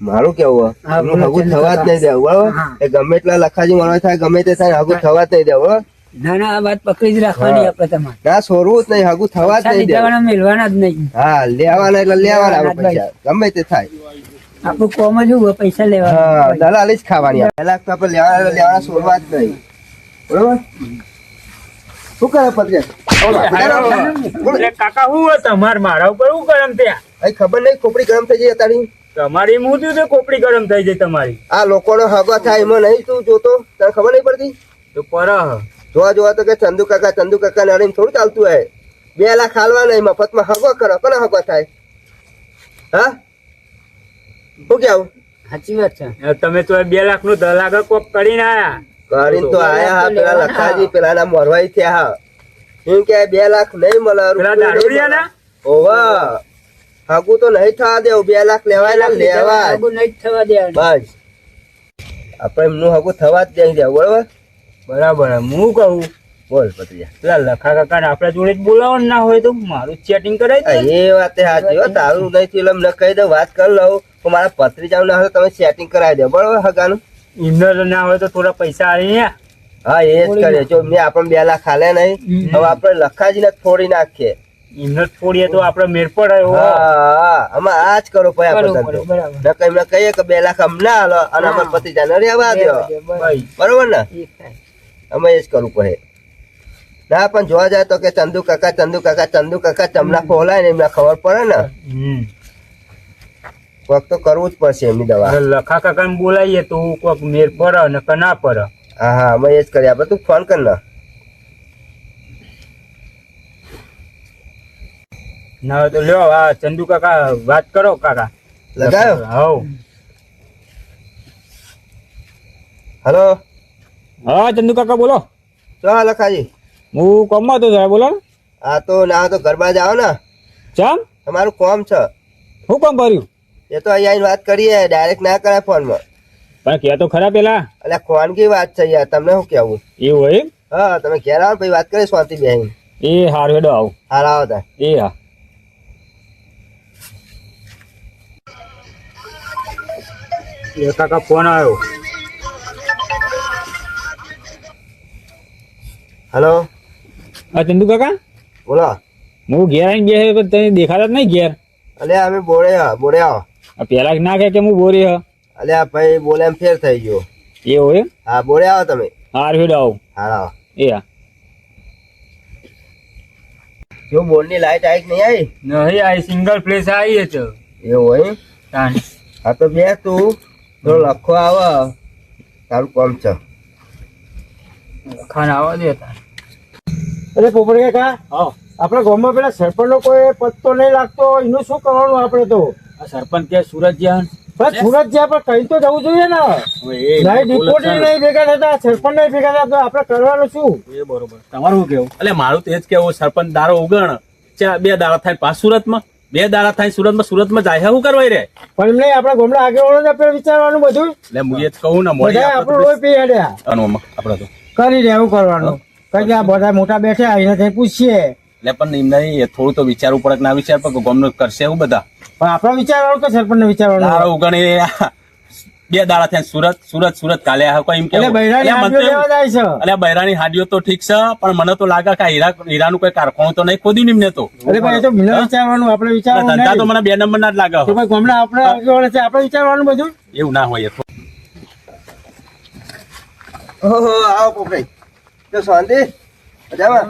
મારું કેવું હા, હગું થવા જ નહીં દેવું બરોબર? એ ગમે એટલા લખાજી મારો થાય ગમે તે થાય હગું થવા જ નહીં દેવું બરાબર? ના ના આ વાત પકડી જ રાખવાની આપણે તમારે. ના સોરવું જ નહીં હગું થવા જ નહીં દેવું. મેળવાના જ નહીં. હા લેવાના એટલે લેવાના પૈસા. ગમે તે થાય. આપણું કોમ જ હોય, પૈસા લેવા દલાલી જ ખાવાની પહેલા તો આપણે લેવાના લેવાના છોડવા જ નહીં. બરોબર? શું કરે પત્રિયા કાકા હું તમાર? મારા ઉપર હું ગરમ ત્યાં ખબર નહીં ખોપડી ગરમ થઈ જઈ તારી તમારી મૂત્યું છે કોપડી ગરમ થઈ જાય તમારી. આ લોકોનો હગો થાય એમાં નહીં તું જોતો. તને ખબર નહીં પડતી? તો પર જોવા જોવા તો કે ચંદુ કાકા ચંદુ કાકા નાડીને થોડું ચાલતું હોય. બે લાખ હાલવા નહીં મફતમાં હગો કરો. કોને હગો થાય? હા? શું કેવું? સાચી વાત છે. તમે તો બે લાખનું દલાગ કોક કરીને આયા. કરીને તો આયા હા પેલા લખાજી પેલા ના મોરવાઈ થયા હા. એમ કે બે લાખ નહીં મળે ના ઓવા હગું તો નહીં થવા દેવું બે લાખ લેવાય ના લેવા. જ. નહીં થવા દેવાનું. બસ. આપણે એમનું હાગુ થવા જ દઈ દેવું બરાબર? બરાબર હું કહું બોલ પત્રિયા. પેલા લખા કાકા આપડા જોડે જ બોલાવવાનું ના હોય તો મારું ચેટિંગ કરાય એ વાત સાચી હો તારું નહીં થયું એટલે એમને કહી દઉં વાત કરી લઉં તો મારા પત્રીજાઓ ના હોય તમે સેટિંગ કરાવી દો બરાબર હગાનું? ઇન્નર ના હોય તો થોડા પૈસા આવીને હા એ જ કરે જો મેં આપણને બે લાખ હાલે નહીં હવે આપણે લખાજીને થોડી નાખીએ. ઇન્નર છોડીએ તો આપડે મેર પડે એવો. હા હા આમાં આ જ કરો પછી આપણે બરોબર, ધંધો બરાબર. નકર એમને કહીએ કે બે લાખ અમને હાલો અને હા. અમારા પતિજાને રહેવા દો બરોબર. ને? અમે એ જ કરવું પડે. ના પણ જોવા જાય તો કે ચંદુ કાકા ચંદુ કાકા ચંદુ કાકા ચમના ખોલાય ને એમને ખબર પડે ને? હમ. કોક તો કરવું જ પડશે એમની દવા. લખા કાકા બોલાવીએ તો કોક મેર પડે ને ના પડે. હા હા અમે એ જ કરીએ. આપણે તું ફોન કર ને. ના તો લ્યો આ ચંદુ કાકા વાત કરો કાકા. લગાયો? હવ. હલો? હા ચંદુ કાકા બોલો. ચો લખાજી. હું કોમમાં તો સાહેબ બોલો. આ તો ના તો ગરબા જાઓ ને. ચમ? તમારું કોમ છે. હું કોમ ભર્યું? એ તો અહીંયા વાત કરીએ ડાયરેક્ટ ના કરાય ફોનમાં. પણ કે તો ખરા પેલા. એટલે ખોનગી વાત છે યાર તમને શું કેવું એવું હોય હા તમે ઘેર આવો પછી વાત કરીએ શાંતિ બેહી એ હાર હેડો આવું. હારા આવો એ હા. એ કાકા ફોન આવ્યો હલો હા ચંદુ કાકા બોલો હું ઘેર આવીને બે પણ તને દેખાતા જ નહીં ઘેર અલે અમે બોડે હા બોડે આવો આ પેલા ના કહે કે હું બોરી હ અલે આ ભાઈ બોલે એમ ફેર થઈ ગયો એ હોય એમ? હા બોડે આવો તમે હાર હેડો આવું હારા આવો એ હા જો બોર્ડની લાઈટ આવી કે નહીં આવી નહીં આ સિંગલ પ્લેસ આવી છે એવું હોય તાન હા તો બે તું તો લખો આવે. તારું કોમ છે. લખાણ આવવા દે અરે પોપટ કાકા હા. આપણા ગામમાં પેલા સરપંચ નો કોઈ પત્તો નહીં લાગતો એનું શું કરવાનું આપણે તો? આ સરપંચ કે સુરત જ્યાં બસ સુરત જ્યાં પણ કઈ તો જવું જોઈએ ને. નહીં ડિપોઝિટ નહીં ભેગા થતા સરપંચ નહીં ભેગા થતા તો આપણે કરવાનું શું? એ બરોબર. તમારું શું કેવું? એટલે મારું તો એ જ કેવું સરપંચ દારો ઉગણ બે દાડા થાય પાસ સુરતમાં. બે દાડા થાય સુરતમાં સુરતમાં જાય શું કરવા રે? પણ એમને આપણા ગામના આગેવાનો આપણે વિચારવાનું બધું. એટલે હું એ જ કહું ને મોડે આપણું રોજ પી હેડ્યા આપણે તો. કરી દે એવું કરવાનું. કઈ આ બધા મોટા બેઠા એને કઈ પૂછીએ. એટલે પણ એમને એ થોડું તો વિચારવું પડે ના વિચાર પણ ગમનું કરશે એવું બધા. પણ આપણે વિચારવાનું કે સરપંચ વિચારવાનું ઉગણ એ બે દાડા થયા સુરત સુરત સુરત. કાલે આ કોઈ એમ બૈરાની એટલે હાડીઓ તો બૈરાની હાડીઓ ઠીક છે પણ મને તો લાગે કે હીરા હીરાનું કોઈ કારખાનું તો નહીં ખોદી નિમને તો. અરે ભાઈ તો મને વિચારવાનું આપણે વિચારવાનું ધંધા તો મને બે નંબર ના જ લાગે તો ભાઈ આપણે આપણે વિચારવાનું બધું? એવું ના હોય એ તો. ઓહો આવો પોપડાઈ તો શાંતિ. મજામાં?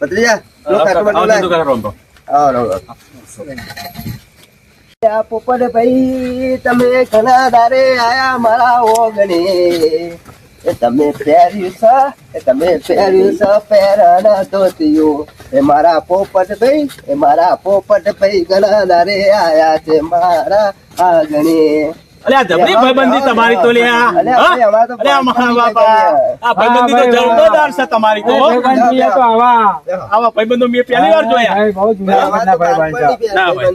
ભત્રીજા લો ખાટલો બાટલો આવો લાય. ધંધો પોપટ ભાઈ તમે ઘણા દારે આયા મારા ઓગણે. એ તમે પહેર્યું છે એ તમે પહેર્યું છે પહેરણ ધોતિયું. એ મારા પોપટ ભાઈ એ મારા પોપટ ભાઈ ઘણા દારે આયા છે મારા આગણે. અલે આ જબરી ભાઈબંધી તમારી તો લે આ. અલે આ ભાઈબંધી મહાબાપા. આ ભાઈબંધી તો જબરદાર છે તમારી તો એ ભાઈ તો આવા. આવા ભાઈબંધો મેં પહેલી વાર જોયા. ભાઈ, બહુ જૂના અમારે ભાઈ. ના ભાઈ.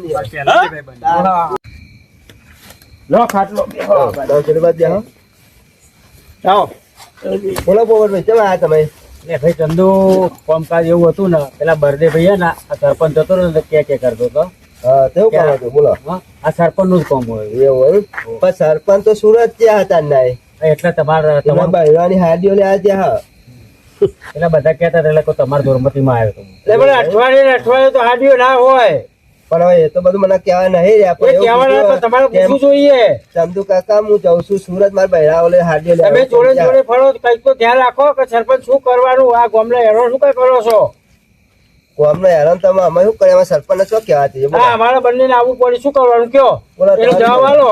લો ખાટલો. આવો. બોલો પોપટભાઈ કેમ આયા તમે? એ ભાઈ ચંદુ કામકાજ એવું હતું ને પેલા બર્થડે ભાઈ હે ને આ સરપંચ હતો ને કે કે કરતો હતો. તેવું કામ હતું બોલો. આ સરપંચનું જ કામ હોય. એવું હોય પણ સરપંચ તો સુરત ત્યાં હતા નાય એટલે તમારે એમાં બહેરાની હાડીઓ લે આ ત્યાં એટલે બધા કહેતા હતા એટલે કોઈ તમારા ધોરમતી માં આવ્યો એટલે પણ અઠવાડિયે ને અઠવાડિયે તો હાડીઓ ના હોય. પણ હવે એ તો બધું મને કહેવા નહીં રહ્યા પણ કહેવાના તમારે પૂછવું જોઈએ. ચંદુ કાકા હું જઉં છું સુરત મારા બહેરાઓ લે હાડીઓ લે તમે જોડે જોડે ફરો તો કંઈક તો ધ્યાન રાખો કે સરપંચ શું કરવાનું આ ગામના હેરો શું કઈ કરો છો? કોમનો હેરાન તમે અમે શું કરે સરપંચ શું કહેવાતી હા અમારા બંને આવવું પડે. શું કરવાનું? કયો? બોલો, એનો જવાબ આલો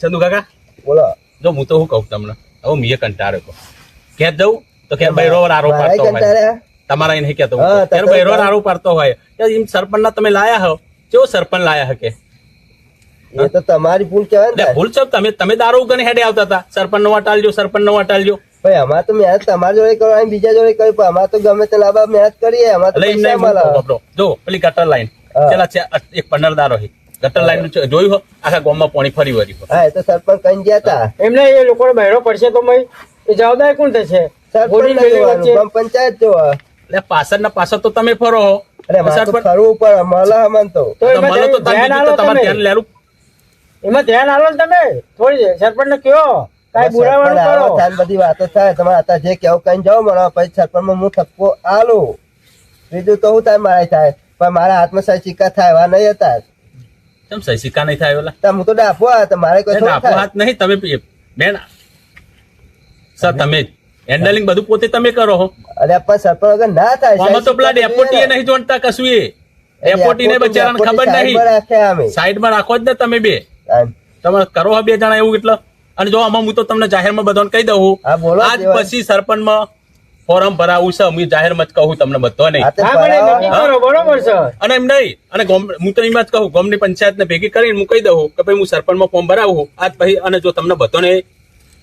ચંદુ કાકા? બોલો. જો હું તો શું કહું તમને? હવે મીએ કંટાળ્યો કહું જવું? તો ઘેર બૈરો આરો મારાય પાડતો હોય. તમારા એને કહેતો હા. ઘેર તમે આરો પાડતો હોય. કે એમ સરપંચના તમે લાયા હો. કેવો સરપંચ લાયા હકે? એ તો તમારી ભૂલ કહેવાય ભૂલ છે તમે તમે દારૂ ઉગને હેડે આવતા હતા. સરપંચ નો અટાલજો સરપંચ નો વટાલજો ભાઈ અમાર તો મહેનત તમારી જોડે કરવાની બીજા જોડે કરી પણ અમાર તો ગમે તે લાભા મહેનત કરીએ અમાર તો પૈસા મળે. જો પેલી ગટર લાઈન. પેલા છે એક પંદર હોય. ગટર લાઈનનું જોયું હો? આખા ગામમાં પાણી ફરી વળી હા એ તો સરપંચ કઈ ગયા હતા એમને એ લોકોને બહેરો પડશે તો મય એ જવાબદાર કોણ થશે? પંચાયત જો એટલે પાછળ ના પાછળ તો તમે ફરો હો. ફરવું પડે મળે અમને તો. તમારે. ધ્યાન લેવું એમાં ધ્યાન આલો તમે. થોડી સરપંચ ને કયો કાંઈ બોલાવાનું કરો. થાય બધી વાતો થાય તમારે આતા જે કેવું કઈ જાઓ મને પછી સરપંચમાં હું થપ્પો આલો. બીજું તો હું તાર મારા થાય પણ મારા હાથમાં સાહેબ સિક્કા થાય એવા નહીં હતા. તમ સહી સિક્કા નહીં થાય ઓલા? તો તો ડાફો આ તો મારે કોઈ થાય. હાથ નહીં તમે બેન સર તમે હેન્ડલિંગ બધું પોતે તમે કરો હો. અરે પણ સરપંચ વગર ના થાય અમે તો પેલા ડેપોટી. નહીં જોણતા કશું એ. ડેપોટી ને બચારાને ખબર નહીં. સાઈડમાં રાખો જ ને તમે બે. તમે કરો હો બે જણા એવું એટલે. અને જો આમાં હું તો તમને જાહેરમાં બધાને કહી દઉં હા, બોલો આજ પછી સરપંચમાં ફોરમ ભરાવું છે હું જાહેરમાં જ કહું તમને બધો નહીં બરોબર છે. અને એમ નહીં અને હું તો એમાં જ કહું ગામની પંચાયતને ભેગી કરીને હું કહી દઉં કે ભાઈ હું સરપંચમાં ફોર્મ ભરાવું આજ પછી અને જો તમને બધાને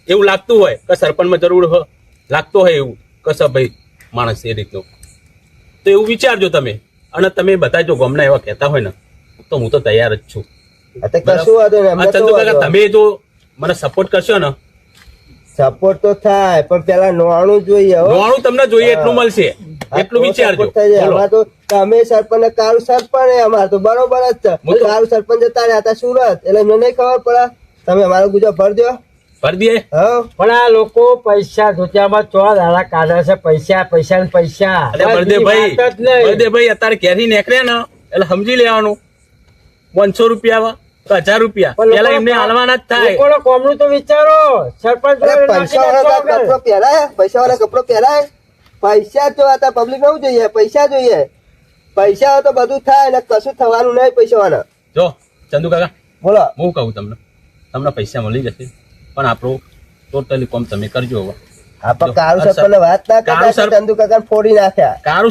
એવું લાગતું હોય કે સરપંચમાં જરૂર હ- લાગતો હોય એવું કશો ભાઈ માણસ એ રીતનું. તો એવું વિચારજો તમે. અને તમે બધા જો ગામના એવા કહેતા હોય ને તો હું તો તૈયાર જ છું. તમે જો મને સપોર્ટ કરશો ને? સપોર્ટ તો થાય પણ પેલા નોણું જોઈએ નોણું તમને જોઈએ. એટલું મળશે. એટલું વિચારજો. અમારે તો તમે સરપંચ ને સરપંચ અમાર તો બરોબર જ છે. હું સરપંચ જતા રહ્યા હતા સુરત. એટલે મને નહીં ખબર પડે. તમે અમારો ગુજો ભર દો ભર દે પણ આ લોકો પૈસા ધોતિયામાં ચો દાડા કાઢે છે પૈસા પૈસા ને પૈસા. અરે વાત જ નહીં. બળદેવભાઈ અત્યારે કેરી નીકળ્યા ને એટલે સમજી લેવાનું. પાંચસો રૂપિયા હજાર રૂપિયા. પેલા એમને હાલવાના જ થાય. લોકોનો કોમનું તો વિચારો. સરપંચ પૈસા વાળા કપડો પહેરાય? પૈસા વાળા કપડો પહેરાય? પૈસા જ આ પબ્લિકનું જોઈએ પૈસા જોઈએ. પૈસા તો બધું થાય ને કશું થવાનું નહીં પૈસા વાળા. જો ચંદુ કાકા બોલો. હું કહું તમને. તમને પૈસા મળી જશે પણ આપણું ટોટલી કોમ તમે કરજો હવે. આ સરપંચ વાત ના કારું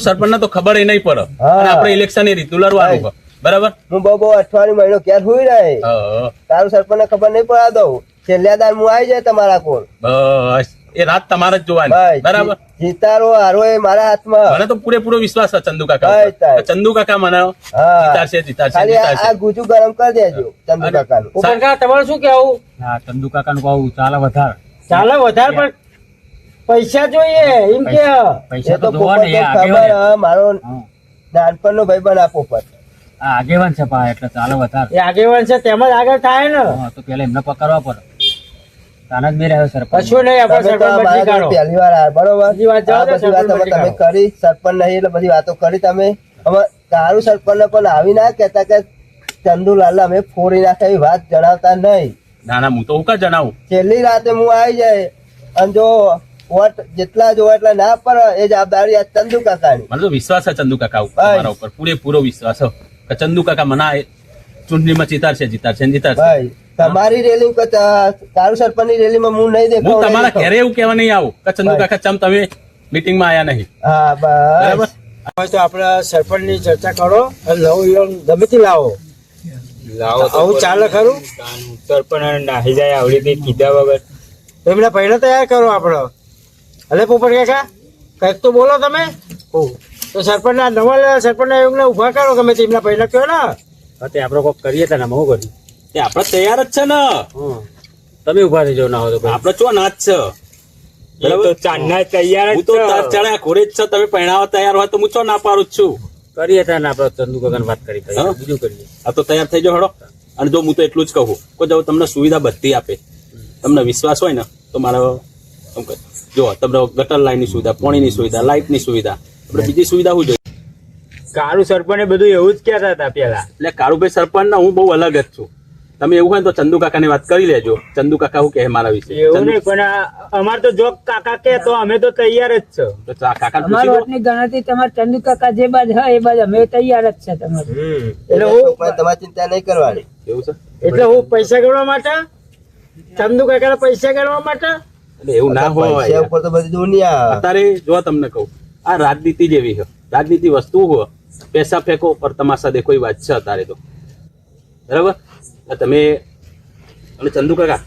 સરપંચ તો ખબર નહીં પડે. આપડે અને આપણે ઇલેક્શન એ રીત લડવાનું. બરાબર? હું બહુ બહુ અઠવાડિયું મહિનો ક્યારે સુઈ રહે. તારું સરપંચ ખબર નહીં પડવા દઉં. છેલ્લા દાર હું આવી જાય તમારા કોલ. બસ. એ રાત તમારે જ જોવાની. બરાબર? જીતારો હારો એ મારા હાથમાં. મને તો પૂરેપૂરો વિશ્વાસ છે ચંદુ કાકા ચંદુ કાકા મને જીતાશે જીતાશે ખાલી આ- ગુજુ ગરમ કરી દેજો ચંદુ કાકાનું. ઉપર કા તમારે શું કેવું હા ચંદુ કાકા નું કહું ચાલે વધારે. ચાલે વધારે પણ પૈસા જોઈએ એમ કે. પૈસા તો ને ખબર મારો. નાનપણનો ભાઈ બન આપો આ આગેવાન છે પા એટલે ચાલે વધારે. એ આગેવાન છે તેમ જ આગળ થાય ને. હા, તો પેલા એમને પકડવા પડે. તાના જ બે રહ્યો સર કશું નહીં આપણે સરપંચ મારા કાઢો. પહેલી વાર આ બરોબર? બીજી વાત જવા બધી વાતો તમે કરી સરપંચ નહીં એટલે બધી વાતો કરી તમે. હવે તારું સરપંચ પણ આવી ના કહેતા કે ચંદુલાલ અમે ફોડી નાખે એવી વાત જણાવતા નહીં. ના ના હું તો હું કા જણાવું? છેલ્લી રાતે હું આવી જાય અને જો વોટ જેટલા જોવા એટલા ના પડે એ જવાબદારી આ ચંદુ કાકાની. મને તો વિશ્વાસ છે ચંદુ કાકા ઉપર. તમારા ઉપર. પૂરેપૂરો વિશ્વાસ છે. કે ચંદુ કાકા મના ચૂંટણીમાં જીતાડશે જીતાડશે ને જીતાડશે. ભાઈ તમારી રેલી તારું સરપંચની રેલીમાં હું નહીં દેખાઉં, હું તમારા. ઘરે એવું કહેવા નહીં આવું કે ચંદુ કાકા ચમ તમે મીટિંગમાં આયા નહીં. હા બરાબર? બસ હવે તો આપણે સરપંચની ચર્ચા કરો લવ યોન ગમે તે લાવો. લાવો તો આવું ચાલે ખરું? સરપંચ નાહી જાય આવડી દે કીધા વગર. એમને પહેલા તૈયાર કરો આપણો. અલે પોપટ કાકા કંઈક તો બોલો તમે. તો સરપંચ ના નવા સરપંચ ના યોગને ઊભા કરો ગમે તે એમના પહેલા કયો ને. તે આપણે કોક કરીએ તને હું કરી. તે આપણે તૈયાર જ છે ને. તમે ઊભા થઈ જાવ ના હોય તો. આપણે ચો નાચ છે. બરાબર? ચાંદના તૈયાર જ હું તો છે. તાર ચડ્યા ઘોડે જ છે. તમે પહેણાવા તૈયાર હોય તો હું ચો ના પાડું જ છું. કરીએ તાને આપણે ચંદુ વાત કરી બીજું કરીએ. આ તો તૈયાર થઈ જાઓ હડો. અને જો હું તો એટલું જ કહું કે જો તમને સુવિધા બધી આપે. તમને વિશ્વાસ હોય ને તો મારો જો તમને ગટર લાઈનની સુવિધા પાણીની સુવિધા લાઇટની સુવિધા આપણે બીજી સુવિધા શું જોઈએ? કાળુ સરપંચ બધું એવું જ કહેતા હતા પેલા એટલે કાળુભાઈ સરપંચ ના હું બહુ અલગ જ છું. તમે એવું હોય તો ચંદુ કાકાની વાત કરી લેજો. ચંદુ કાકા શું કહે મારા વિશે? એવું નહીં પણ અમાર તો જો કાકા કે તો અમે તો તૈયાર જ છો. તો કાકા અમારી વોટની ગણતરી તમારા ચંદુ કાકા જે બાજ હોય એ બાજ અમે તૈયાર જ છે તમારે. એટલે હું તમારે ચિંતા નહીં કરવાની. એવું છે? એટલે હું પૈસા ગણવા માટે? ચંદુ કાકા પૈસા ગણવા માટે? એવું ના હોય ઉપર તો બધી દુનિયા અત્યારે જો તમને કહું. આ રાજનીતિ જેવી છે. રાજનીતિ વસ્તુ હો પૈસા ફેંકો પર તમાશા દેખો એ વાત છે અત્યારે તો. બરાબર? તમે અને ચંદુ કાકા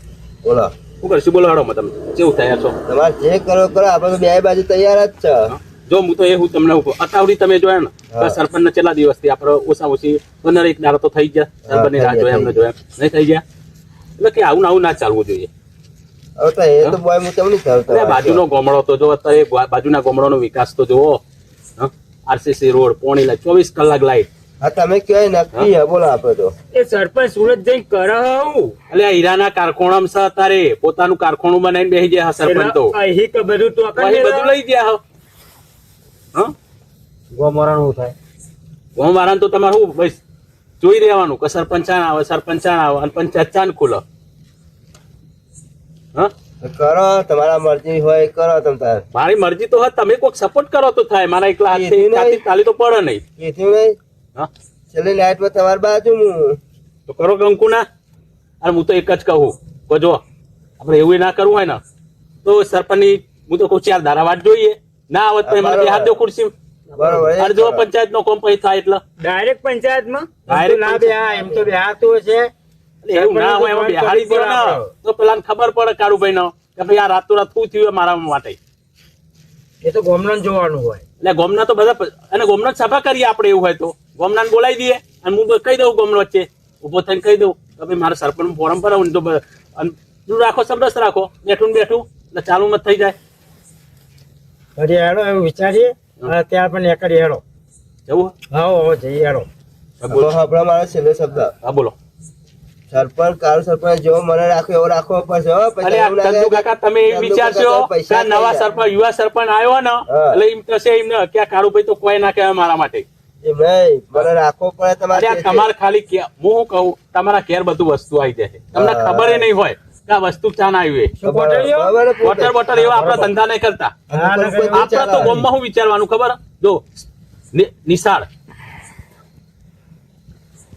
બોલો. શું કરશું? બોલો હડો તમે. કેવું તૈયાર છો? તમારે જે કરો કરો આપણે બે બાજુ તૈયાર જ છે. જો હું તો એ હું તમને અતાવડી તમે જોયા ને. સરપંચ ને કેટલા દિવસથી આપણે ઓછા ઓછી પંદર એક દાડો તો થઈ ગયા. સરપંચની રાહ જોયા એમને જોયા. નહીં થઈ ગયા? એટલે કે આવું ને આવું ના ચાલવું જોઈએ. એ તો બોય હું તમને કહું એટલે બાજુનો ગોમડો તો જો અત્યારે બાજુના ગોમડોનો વિકાસ તો જુઓ. આરસીસી રોડ પોણી લાઈટ ચોવીસ કલાક લાઈટ. હા તમે કયો નક્કી હે? બોલો આપણે તો. એ સરપંચ સુરત જઈને કરે હું એટલે હીરાના કારખાનામાં છે અત્યારે. પોતાનું કારખાનું બનાવીને બેસી ગયા હા સરપંચ. તો અહીં બધું તો બધું લઈ ગયા હો. હા? ગોમરાનું થાય? ગોમવાળાને તો તમારે શું જોઈ રહેવાનું કે સરપંચાણ આવે સરપંચાણ આવે અને પંચાયત ચાન ખુલે હા? કરો તમારા મરજી હોય કરો તમ તાર. મારી મરજી તો હોય તમે કોઈક સપોર્ટ કરો તો થાય. મારા એકલા હાથે. હાથથી તો પડે નહીં. કીધું નહીં. હા? છેલ્લી નાઇટમાં તમારી બાજુ હું. તો કરો કંકુ ના અને હું તો એક જ કહું. કે જો આપણે એવું ના કરવું હોય ને તો સરપંચની હું તો કહું ચાર ધારાવાટ જોઈએ. ના આવત તો એમાં બરાબર. હાથ દો ખુરશી બરોબર એ જો પંચાયત નો કોમ પછી થાય એટલે. ડાયરેક્ટ પંચાયતમાં? ડાયરેક્ટ ના બે એમ તો બે હાથું છે એવું ના હોય એમાં બિહારી દો ને તો ખબર પડે કાળુભાઈ નો કે ભાઈ આ રાતો રાત શું થયું મારા માટે. એ તો ગોમડન જોવાનું હોય. એટલે ગોમના તો બધા અને ગોમના સભા કરીએ આપણે એવું હોય તો. ગોમનાને બોલાવી દઈએ અને હું કહી દઉં ગોમનો વચ્ચે. ઊભો થઈને કહી દઉં કે ભાઈ મારા સરપંચ ફોરમ ભરાવું તો બ- રાખો સમરસ રાખો. બેઠું ને બેઠું. એટલે ચાલુ મત થઈ જાય. ફરી હેડો એવું વિચારીએ. ત્યાં ત્યાર પણ એકડી હેડો. જવું હા. હો જઈએ હેડો. હા, બોલો. હા મારો છેલ્લો શબ્દ. હા બોલો. સરપંચ કાળુ સરપંચ જેવો મને રાખો એવો રાખવો પડશે હો. અરે કાકા તમે એ વિચારશો કે નવા સરપંચ યુવા સરપંચ આવ્યો ને એટલે એમ થશે એમને કે કાળુભાઈ તો કોઈ ના કહેવાય મારા માટે. મને રાખવો પડે તમારે તમારે ખાલી કે- હું શું કહું તમારા ઘેર બધું વસ્તુ આવી જાય તમને હા. ખબર નહીં હોય કે આ વસ્તુ ચાન આવી. વોટર બોટલ એવા આપણા ધંધા નહીં કરતા. હા, આપણા તો ગોમમાં શું વિચારવાનું ખબર? જો નિશાળ.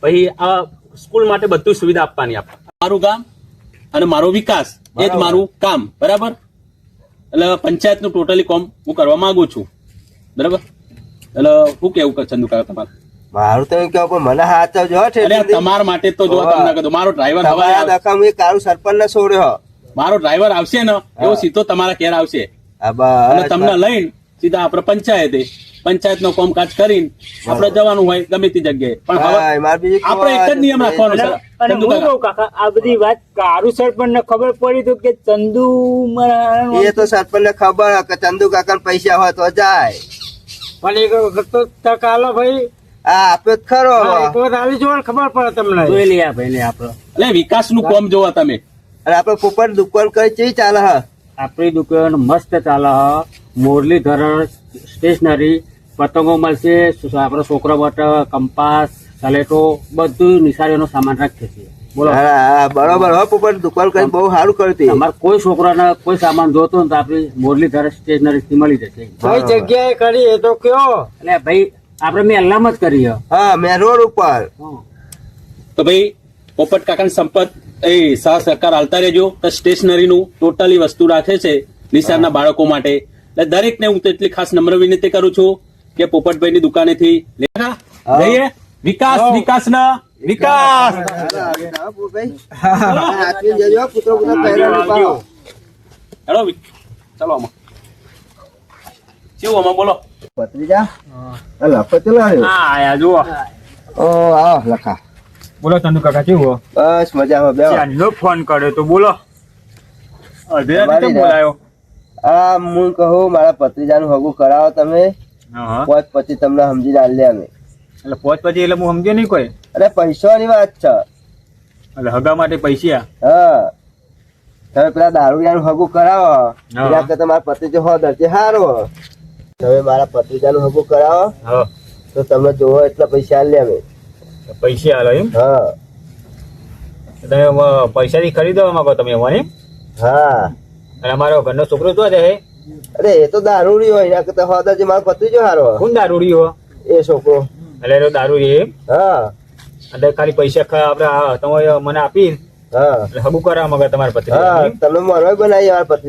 પછી આ સ્કૂલ માટે બધું સુવિધા આપવાની આપ. મારું ગામ અને મારો વિકાસ એ જ મારું કામ બરાબર? એટલે પંચાયતનું ટોટલી કોમ હું કરવા માંગુ છું. બરાબર? એટલે હું કેવું કે ચંદુ કાકા તમારે? મારું તો એમ કેવું પણ મને હાચવજો છે તમારા માટે તો જો તમને કીધું મારો ડ્રાઈવર હવે આ. દખમ એ કાળુ સરપંચ ને છોડ્યો. મારો ડ્રાઈવર આવશે ને એવો સીધો તમારા ઘેર આવશે. અને તમને લઈને સીધા આપણે પંચાયતે પંચાયત નો કામકાજ કરીને આપણે જવાનું હોય ગમે તે જગ્યાએ. પણ હવે હા, મારે બીજું આપણે એક જ નિયમ રાખવાનો અને છે. અને હું કહું કાકા આ બધી વાત કાળુ સરપંચ ને ખબર પડી તો કે ચંદુ એ તો સરપંચ ને ખબર કે ચંદુ કાકા પૈસા હોય તો જાય. પણ એક વખત તો તક આલો ભાઈ. આ આપ્યો ખરો આવી જોવા ખબર પડે તમને. જોઈ લઈએ ભાઈ ને આપણે એટલે વિકાસનું કોમ જોવા તમે. અને આપડે પોપટ દુકાન કઈ ચી ચાલે હ? આપણી દુકાન મસ્ત ચાલે હ. ધરણ સ્ટેશનરી પતંગો મળશે આપણો છોકરો માટે કંપાસ સલેટો બધું નિશાળીઓનો સામાન રાખીએ છીએ. બોલો. હા, હા, બરોબર. હો પોપટ દુકાન કરી બહુ સારું કરતી અમારે કોઈ છોકરાને કોઈ સામાન જોતો ને તો આપણી મુરલીધર સ્ટેશનરી થી મળી જશે. કઈ જગ્યાએ કરી એ તો કયો. એટલે ભાઈ આપણે મેં અલ્લામ જ કરી હા મેં રોડ ઉપર. તો ભાઈ પોપટ કાકાની સંપત એ સહ સહકાર હાલતા રહેજો. તો સ્ટેશનરીનું ટોટલી વસ્તુ રાખે છે નિશાળના બાળકો માટે. એટલે દરેકને હું તો એટલી ખાસ નમ્ર વિનંતી કરું છું. કે પોપટભાઈની દુકાનેથી લે- જઈએ વિકાસ વિકાસ. ના વિકાસ હાલો, ચાલો આમાં. કેવું આમાં? બોલો. પત્રીજા લખો ચલો આયા. જુઓ. ઓ આવો લખા. બોલો ચંદુ કાકા કેવું બસ મજામાં બે ચાંદનો ફોન કર્યો તો બોલો. રાતે બોલાયો. આ હું કહું મારા પત્રીજાનું હગું કરાવો તમે. પોત પછી તમને સમજી લે અમે. એટલે પોચ પછી એટલે હું સમજ્યો નહીં કોઈ? અરે પૈસાની વાત છે. એટલે હગા માટે પૈસા? હા. તમે પેલા દારૂ દારૂડિયાનું હગું કરાવો. હા. એના કરતા મારા પત્રીજો હો દરજે હારો. તમે મારા પત્રીજાનું હગું કરાવો. હા. તો તમે જોવો એટલા પૈસા લે અમે. પૈસા આલો એમ? હા. તમે પૈસા પૈસાથી ખરીદવા માંગો તમે એમ હા. અને અમારો ઘરનો છોકરો શું છે અરે એ તો દારૂડી હોય એના કરતા હો દરજે મારો જો હારો. કોણ દારૂડી હો એ છોકરો. એટલે એનો દારૂ એ હા. એટલે ખાલી પૈસા આપણે તમે મને આપી હા. એટલે હગું કરવા મગર તમારા પતિ હા તમે મારો બનાવી મારા પતિ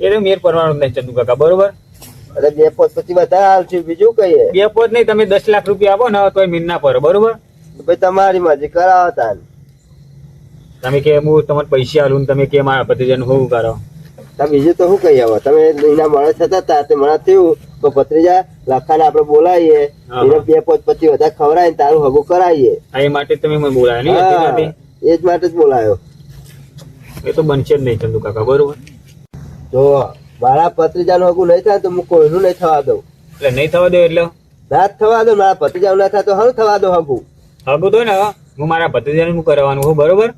એ તો મેર પરવાનું નહીં ચંદુ કાકા બરોબર? અરે બે પોત પછી બધા હાલશું બીજું કહીએ. બે પોત નહીં તમે દસ લાખ રૂપિયા આપો ને તો મીન ના પર બરોબર? ભાઈ તમારી મરજી કરાવો તાન. તમે કે હું તમને પૈસા આલું ને તમે કે મારા પતિજન હું કરો તો બીજું તો શું કહી હવે? તમે એના મળે થતા હતા તે મને થયું તો પત્રીજા લખાને આપણે બોલાવીએ. એને બે પોચ પછી વધારે ખવડાવીને તારું હગું કરાવીએ. એ માટે તમે મને બોલાયા નહીં? એ જ માટે જ બોલાયો. એ તો બનશે જ નહીં ચંદુ કાકા બરોબર? જો મારા પત્રીજાનું હગું નહીં થાય તો હું કોઈનું નહીં થવા દઉં. એટલે નહીં થવા દઉં એટલે? ના થવા દો મારા પત્રીજાનું ના થાય તો હરું થવા દો હગું. હગું તો ને હું મારા પતિજન હું કરવાનું હું બરોબર?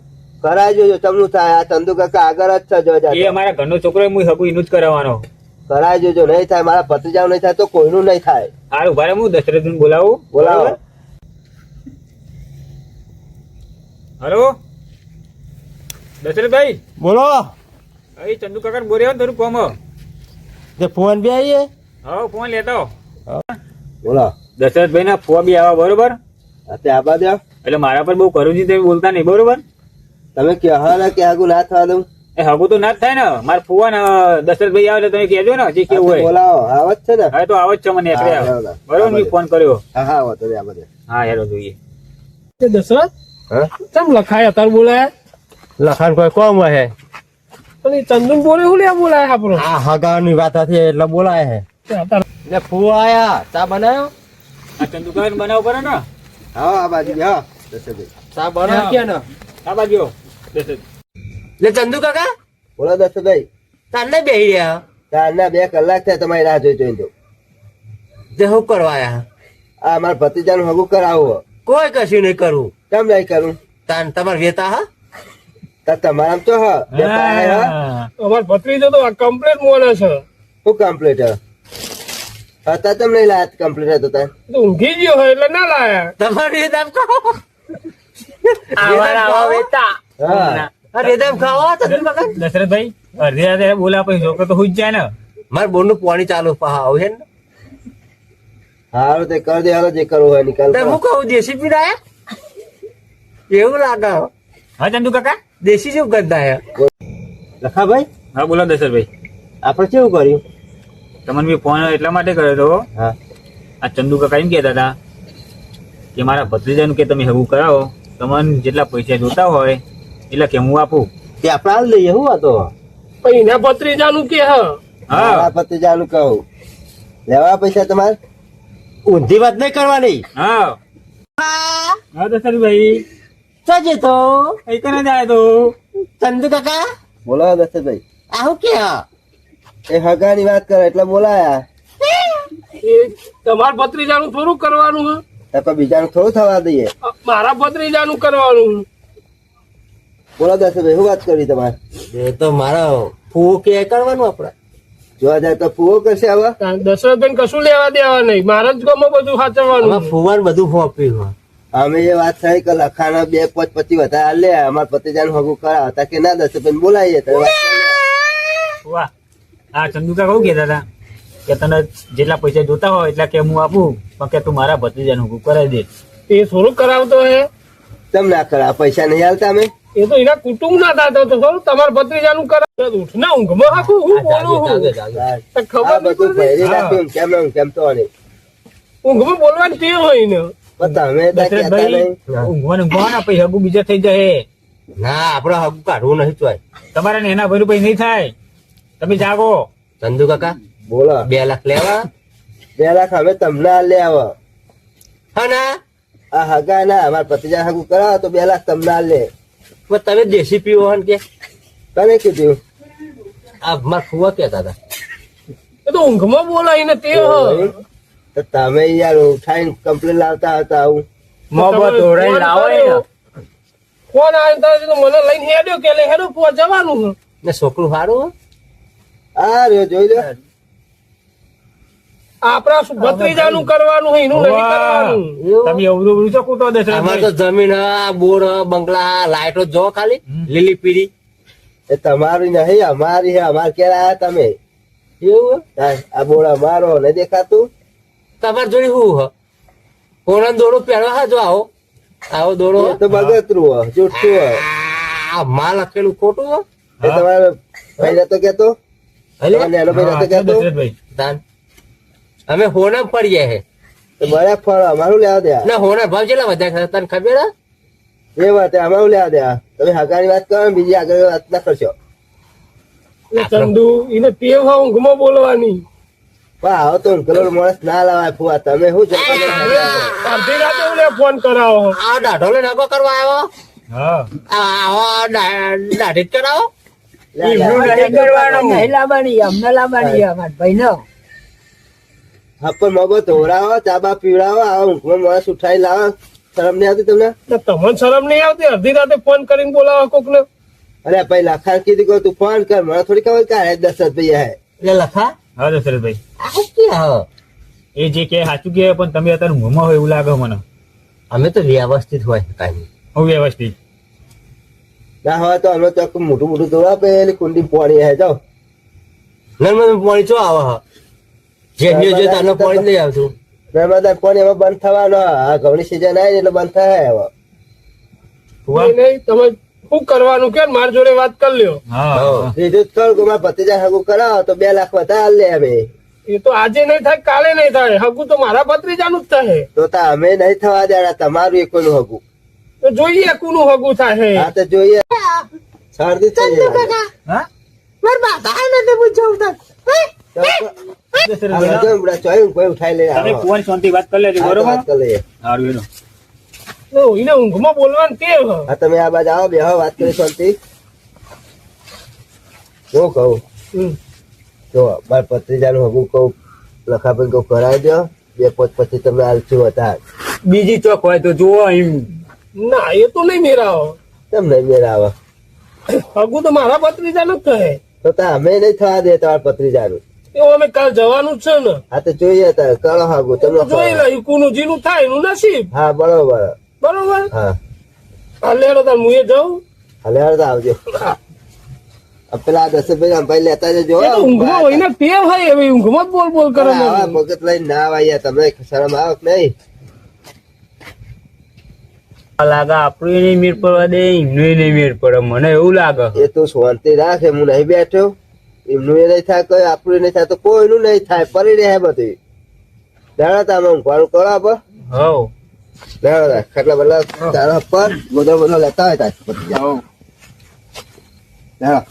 કરાવી જોજો ચમનું થાય. આ ચંદુ કાકા આગળ જ છે જો એ જાજો. અમારા ઘરનો છોકરો હું હગું એનું જ કરાવવાનો કરાવી જોજો નહીં થાય મારા ભત્રીજાઓ નહીં થાય તો કોઈનું નહીં થાય. હાલ ઊભા રહે હું દશરથ બોલાવું. બોલાવો? હલો? દશરથભાઈ? બોલો. અહીં ચંદુ કાકા બોલ્યા થોડું કોમ તે ફોન બી આવીએ હા ફોન લેતો. બોલો. દશરથભાઈ ના ફોન બી આવા બરોબર? તે આબા દે એટલે મારા પર બહુ કરું તમે બોલતા નહીં બરોબર? તમે કહો ને કે આગુ ના થવા દઉં? એ હગુ તો ના જ થાય ને. મારા ફુવા ને દશરથભાઈ આવે એટલે તમે કહેજો ને જે કેવું હોય. બોલાવો. આવો છે ને. હવે તો આવો જ છે મને એટલે હા, બરોબર મેં ફોન કર્યો. હા હા વાંધો નહીં આ બધે. હા હેરો જોઈએ. દશરથ હા? ચમ લખાય અત્યારે બોલાય? લખાણ કોઈ કોમ હે? પણ ચંદન બોલે હું લ્યા બોલાય આપણો? આ હગાની વાત હતી એટલે બોલાય હે. અત્યારે ફુવા આયા. ચા બનાવ્યો આ ચંદુકાન બનાવ પડે ને? હા આ બાજુ હા દશરથભાઈ. ચા બનાવ કે ને? આ બાજુ એટલે ચંદુ કાકા? બોલો દશરથભાઈ તારને બેહી રહ્યા. ચારના બે કલાક થયા તમારી રાહ જોઈ જોઈ તો. તે હું કરવા આયા? આ મારા ભત્રીજાનું હગું કરાવો. કોઈ કશું નહીં કરવું કેમ નહીં કરું? તાન તમાર વેતા હા? તો તમારામ તો હા. બે પાય હા. અમાર ભત્રીજો તો કમ્પ્લેટ મોલે છે. હું કમ્પ્લીટ હતા તમે નહીં લાયા કમ્પ્લેટ હતો તો. ઊંઘી ગયો હોય એટલે ના લાયા. તમારે દામ કહો. આવા આવા વેતા. દશરથભાઈ અડધી રાતે બોલા પછી છોકરો તો જાય ને. મારે બોરનું પાણી ચાલુ પહા છે ને? હારું તે કરી દે હાલો જે કરવું હોય નિકાલ હું કહું દેશી પીડાયા એવું લાગે. હા ચંદુ કાકા? દેશી કરતા લખાભાઈ? હા બોલો દશરથભાઈ. આપણે કેવું કર્યું? તમને મેં ફોન એટલા માટે કર્યો હતો હા. આ ચંદુ કાકા એમ કહેતા હતા કે મારા ભત્રીજાનું કે તમે હવું કરાવો તમને જેટલા પૈસા જોતા હોય એટલા કે હું આપું? તે આપણે લઈએ હું હતો પણ એના ભત્રીજાનું કે હ? હા. ભત્રીજાનું કહું. લેવા પૈસા તમારે? ઊંધી વાત નહીં કરવાની. હા. હા દશરથભાઈ. સજે તો? એ કને જાય તો? ચંદુ કાકા? બોલો દશરથભાઈ. આવું કે? એ હગાની વાત કરે એટલે બોલાયા. એ તમાર ભત્રીજાનું થોડું કરવાનું હા? તો કોઈ બીજાનું થોડું થવા દઈએ. મારા મારા ભત્રીજાનું કરવાનું બોલો દશરથભાઈ શું વાત કરી તમારે? એ તો મારા ફૂવો કે કરવાનું આપડે જોવા જાય તો ફૂવો કરશે હવે? દશરથભાઈ કશું લેવા દેવા નહીં. મારા જ ગમો બધું સાચવવાનું. ફુવાન બધું હોપ્યું હોય અમે એ વાત થઈ કે લખાણા બે પાંચ પછી વધારે લે અમારા ભત્રીજાનું હગું કરાવતા કે ના દશરથભાઈ બોલાવીએ તો વાહ. આ ચંદુકા કહું શું કહેતા હતા કે તને જેટલા પૈસા જોતા હોય એટલા કે હું આપું પણ કે તું મારા ભત્રીજાનું હગું કરાવી દે. એ થોડું કરાવતો હે. તમ ના કરા પૈસા નહીં હાલતા અમે? એ તો એના કુટુંબ ના થતો તો થોડું તમારા ભત્રીજાનું કરે ઉઠના ઊંઘમાં હાકું હું બોલું હું ખબર બધું કેમ એમ કેમ તો ઊંઘમાં બોલવાની ટેવ હોય ને. તો ઊંઘવાનું પછી હગું બીજા થઈ જાય. ના આપડે હગું કાઢવું નહીં ચોય તમારે એના ભર્યું પછી નહીં થાય. તમે જાગો. ચંદુ કાકા બોલો. બે લાખ લેવા? બે લાખ હવે તમને હાલ લે આવો. હા ના આ હગા ના અમારા ભત્રીજા હગુ કરાવો તો બે લાખ તમને લે. તમે દેશી પીવો હન કે? તને કીધું આ માર ફુવા કહેતા હતા. એ તો ઊંઘમાં બોલાય ને તે હ. તો તમે યાર ઉઠાઈને કમ્પ્લેન લાવતા હતા હું મોબત ઓરાઈ લાવો ને ફોન આવ્યો તો મને લઈને હેડ્યો કે લે હેડો પો જવાનું ને છોકરું સારું આ રહ્યો જોઈ લો આપણા ભત્રીજાનું કરવાનું એનું નહીં કરવાનું. તમે અવરું અવરું છો કૂટો દશરથભાઈ? અમારે તો જમીન બોર બંગલા લાઈટો જો ખાલી લીલી પીળી. એ તમારી નહીં અમારી હે અમાર ક્યારે આયા તમે? એવું આ બોળ અમારો ને દેખાતું. તમાર જોડે શું હ? કોણા દોડો પહેરવા હા જો આવો આવો દોડો તો બગતરું હો જુઠ્ઠું હો. આ માં લખેલું ખોટું હ. એ તમારે ભાઈ તો કેતો હલે નેનો ભાઈ તો કેતો. દાન અમે હોના પડીએ હે. મારા ફળ અમારું લેવા દે. ના હોના ભાવ કેટલા વધ્યા ખરા તને ખબર હે એ વાત અમારું લેવા દે. તમે હગાની વાત કરો બીજી આગળ વાત ના કરશો. ચંદુ એને ટેવ હોય ઊંઘમાં બોલવાની. વાહ આવો તો કલર માણસ ના લાવાય ફુવા. તમે શું છો અડધી રાતે ઓલે ફોન કરાવો. આ દાઢો લઈને આગો કરવા આવ્યો હા. આ આવો દાઢી જ કરાવો. હા પણ મગો ધોરાવો ચાબા પીવડાવો આવો ઊંઘમાં માણસ ઉઠાઈ લાવો. શરમ નહીં આવતી તમને? તમને શરમ નહીં આવતી? અડધી રાતે ફોન કરીને બોલાવો કોક ને અરે ભાઈ લખા કીધું કે તું ફોન કર. મને થોડી ખબર કે આ દસ જ ભાઈ હે. એટલે લખા. હા દશરથભાઈ આ કે હ એ જે કે સાચું કે પણ તમે અત્યારે ઊંઘમાં હોય એવું લાગે મને. અમે તો વ્યવસ્થિત હોય કાંઈ હું વ્યવસ્થિત? ના હવે તો અમે તો મોટું મોટું ધોરા પેલી કુંડી પોણી હે જાઓ. નર્મદ પાણી ચો આવે હ જે જે તાનો પાણી નહીં આવતું નર્મદા પાણી હવે બંધ થવાનો? આ ઘઉંની સિઝન આવી એટલે બંધ થાય હવે નહીં નહીં તમે શું કરવાનું? કે મારી જોડે વાત કરી લ્યો. હા હા. બીજું જ કહું કે મારા ભત્રીજા હગું કરાવો તો બે લાખ વધારે લે અમે. એ તો આજે નહીં થાય કાલે નહીં થાય. હગું તો મારા ભત્રીજાનું જ થાય. તો તા અમે નહીં થવા દેડા તમારું એકનું હગું. તો જોઈએ કોનું હગું થાય. હા તો જોઈએ. શરદી થઈ જાય હા? જો હમણાં ચોયું કોઈ ઉઠાઈ લઈને તમે આવો. ફોન શાંતિ વાત કરી લેજો હા, તો બરોબર? વાત કરી લઈએ. સારું એનો. તો એને ઊંઘમાં બોલવાનું ટેવ તમે આ બાજુ આવો બેહો વાત કરી શાંતિ. શું કહું? હમ. જો મારા પત્રીજાનું હગું કહું લખાભાઈ કહું કરાવી દો બે પોત પછી તમે આલશું હતા. બીજી ચોક હોય તો જુઓ એમ. ના એ તો નહીં મેરાવો. તમને મેળ આવે હગું તો મારા ભત્રીજાનું જ થાય તો તા અમે નહીં થવા દે તમારા ભત્રીજાનું. એવું અમે કાલ જવાનું જ છે ને. હા તો જોઈએ તાર કરો હાગુ તમે જોઈ. લઈ કોનું જીનું થાય એનું નસીબ. હા બરોબર. બરોબર? હા. હાલ લેડો તાર મુએ જાઉં. હાલે તો આવજો. પેલા દસ પેલા ભાઈ લેતા જજો ઊંઘમાં હોય ને ટેવ ભાઈ હવે ઊંઘમાં જ બોલ બોલ કરે મગજ લઈને ના આવ્યા તમે શરમ આવે કે નહીં? લાગે આપણું નહીં મીર પડવા દે એમનું નહીં મીર પડે મને એવું લાગે. એ તો શાંતિ રાખે હું નહીં બેઠો. એમનું એ નહીં થાય કોઈ આપણું નહીં થાય તો કોઈનું નહીં થાય પડી રહે બધી. દાડા તમે ઊંઘવાનું કરો આપો. હવ. દાડા ખાટલા બદલા તારા પર બધો બધો લેતા હોય તાર દાડા